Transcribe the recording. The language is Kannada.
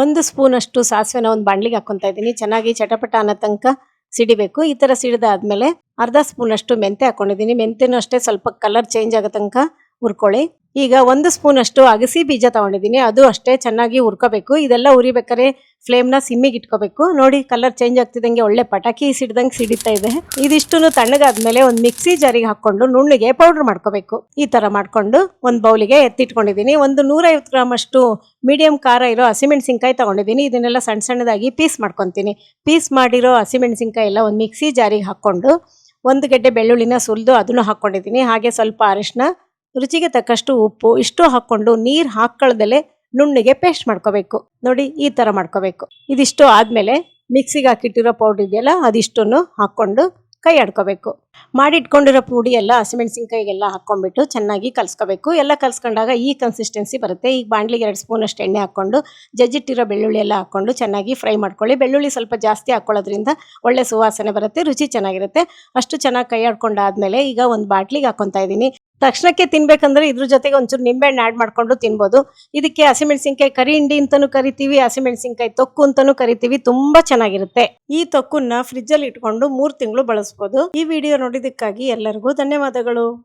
ಒಂದು ಸ್ಪೂನ್ ಅಷ್ಟು ಸಾಸಿವೆನ ಒಂದು ಬಾಣ್ಲಿಗೆ ಹಾಕೊಂತ ಇದ್ದೀನಿ. ಚೆನ್ನಾಗಿ ಚಟಪಟ ಅನ್ನೋ ತನಕ ಸಿಡಿಬೇಕು. ಈ ಥರ ಸಿಡಿದಾದ್ಮೇಲೆ ಅರ್ಧ ಸ್ಪೂನ್ ಅಷ್ಟು ಮೆಂತೆ ಹಾಕೊಂಡಿದ್ದೀನಿ. ಮೆಂತೆನೂ ಅಷ್ಟೇ ಸ್ವಲ್ಪ ಕಲರ್ ಚೇಂಜ್ ಆಗೋ ತನಕ ಹುರ್ಕೊಳ್ಳಿ. ಈಗ ಒಂದು ಸ್ಪೂನ್ ಅಷ್ಟು ಅಗಸಿ ಬೀಜ ತಗೊಂಡಿದ್ದೀನಿ. ಅದು ಅಷ್ಟೇ ಚೆನ್ನಾಗಿ ಹುರ್ಕೋಬೇಕು. ಇದೆಲ್ಲ ಉರಿಬೇಕಾದ್ರೆ ಫ್ಲೇಮ್ನ ಸಿಮ್ಮಿಗೆ ಇಟ್ಕೋಬೇಕು. ನೋಡಿ ಕಲರ್ ಚೇಂಜ್ ಆಗ್ತಿದ್ದಂಗೆ ಒಳ್ಳೆ ಪಟಾಕಿ ಸಿಡ್ದಂಗೆ ಸಿಡಿತಾ ಇದೆ. ಇದಿಷ್ಟು ತಣ್ಣಗಾದ್ಮೇಲೆ ಒಂದು ಮಿಕ್ಸಿ ಜಾರಿಗೆ ಹಾಕ್ಕೊಂಡು ನುಣ್ಣಗೆ ಪೌಡ್ರ್ ಮಾಡ್ಕೋಬೇಕು. ಈ ಥರ ಮಾಡಿಕೊಂಡು ಒಂದು ಬೌಲಿಗೆ ಎತ್ತಿಟ್ಕೊಂಡಿದ್ದೀನಿ. ಒಂದು ನೂರೈವತ್ತು ಗ್ರಾಮ್ ಅಷ್ಟು ಮೀಡಿಯಂ ಖಾರ ಇರೋ ಹಸಿಮೆಣಸಿನ್ಕಾಯಿ ತಗೊಂಡಿದ್ದೀನಿ. ಇದನ್ನೆಲ್ಲ ಸಣ್ಣ ಸಣ್ಣದಾಗಿ ಪೀಸ್ ಮಾಡ್ಕೊತೀನಿ. ಪೀಸ್ ಮಾಡಿರೋ ಹಸಿಮೆಣಸಿನ್ಕಾಯಿ ಎಲ್ಲ ಒಂದು ಮಿಕ್ಸಿ ಜಾರಿಗೆ ಹಾಕ್ಕೊಂಡು ಒಂದು ಗೆಡ್ಡೆ ಬೆಳ್ಳುಳ್ಳಿನ ಸುಲಿದು ಅದನ್ನು ಹಾಕ್ಕೊಂಡಿದ್ದೀನಿ. ಹಾಗೆ ಸ್ವಲ್ಪ ಅರಿಶಿನ ರುಚಿಗೆ ತಕ್ಕಷ್ಟು ಉಪ್ಪು, ಇಷ್ಟು ಹಾಕ್ಕೊಂಡು ನೀರು ಹಾಕ್ಕೊಳ್ದಲೆ ನುಣ್ಣಿಗೆ ಪೇಸ್ಟ್ ಮಾಡ್ಕೋಬೇಕು. ನೋಡಿ, ಈ ಥರ ಮಾಡ್ಕೋಬೇಕು. ಇದಿಷ್ಟು ಆದಮೇಲೆ ಮಿಕ್ಸಿಗೆ ಹಾಕಿಟ್ಟಿರೋ ಪೌಡ್ರ್ ಇದೆಯಲ್ಲ, ಅದಿಷ್ಟನ್ನು ಹಾಕ್ಕೊಂಡು ಕೈ ಆಡ್ಕೋಬೇಕು. ಮಾಡಿಟ್ಕೊಂಡಿರೋ ಪುಡಿ ಎಲ್ಲ ಹಸಿಮೆಣಸಿನ್ಕಾಯಿಗೆಲ್ಲ ಹಾಕ್ಕೊಂಡ್ಬಿಟ್ಟು ಚೆನ್ನಾಗಿ ಕಲಿಸ್ಕೋಬೇಕು. ಎಲ್ಲ ಕಲಿಸ್ಕೊಂಡಾಗ ಈ ಕನ್ಸಿಸ್ಟೆನ್ಸಿ ಬರುತ್ತೆ. ಈಗ ಬಾಂಡ್ಲಿಗೆ ಎರಡು ಸ್ಪೂನ್ ಅಷ್ಟು ಎಣ್ಣೆ ಹಾಕ್ಕೊಂಡು, ಜಜ್ಜಿಟ್ಟಿರೋ ಬೆಳ್ಳುಳ್ಳಿ ಎಲ್ಲ ಹಾಕ್ಕೊಂಡು ಚೆನ್ನಾಗಿ ಫ್ರೈ ಮಾಡ್ಕೊಳ್ಳಿ. ಬೆಳ್ಳುಳ್ಳಿ ಸ್ವಲ್ಪ ಜಾಸ್ತಿ ಹಾಕ್ಕೊಳ್ಳೋದ್ರಿಂದ ಒಳ್ಳೆ ಸುವಾಸನೆ ಬರುತ್ತೆ, ರುಚಿ ಚೆನ್ನಾಗಿರುತ್ತೆ. ಅಷ್ಟು ಚೆನ್ನಾಗಿ ಕೈ ಆಡ್ಕೊಂಡಾದ್ಮೇಲೆ ಈಗ ಒಂದು ಬಾಟ್ಲಿಗೆ ಹಾಕ್ಕೊತಾ ಇದ್ದೀನಿ. ತಕ್ಷಣಕ್ಕೆ ತಿನ್ಬೇಕಂದ್ರೆ ಇದ್ರ ಜೊತೆಗೆ ಒಂಚೂರು ನಿಂಬೆಹಣ್ಣು ಆ್ಯಡ್ ಮಾಡ್ಕೊಂಡು ತಿನ್ಬೋದು. ಇದಕ್ಕೆ ಹಸಿಮೆಣಸಿನ್ಕಾಯಿ, ಕರಿ ಹಿಂಡಿ ಅಂತಾನೂ ಕರಿತೀವಿ, ಹಸಿಮೆಣಸಿನ್ಕಾಯಿ ತೊಕ್ಕು ಅಂತಾನೂ ಕರಿತೀವಿ, ತುಂಬಾ ಚೆನ್ನಾಗಿರುತ್ತೆ. ಈ ತೊಕ್ಕನ್ನ ಫ್ರಿಜ್ ಅಲ್ಲಿ ಇಟ್ಕೊಂಡು ಮೂರು ತಿಂಗಳು ಬಳಸ್ಬೋದು. ಈ ವಿಡಿಯೋ ನೋಡಿದಕ್ಕಾಗಿ ಎಲ್ಲರಿಗೂ ಧನ್ಯವಾದಗಳು.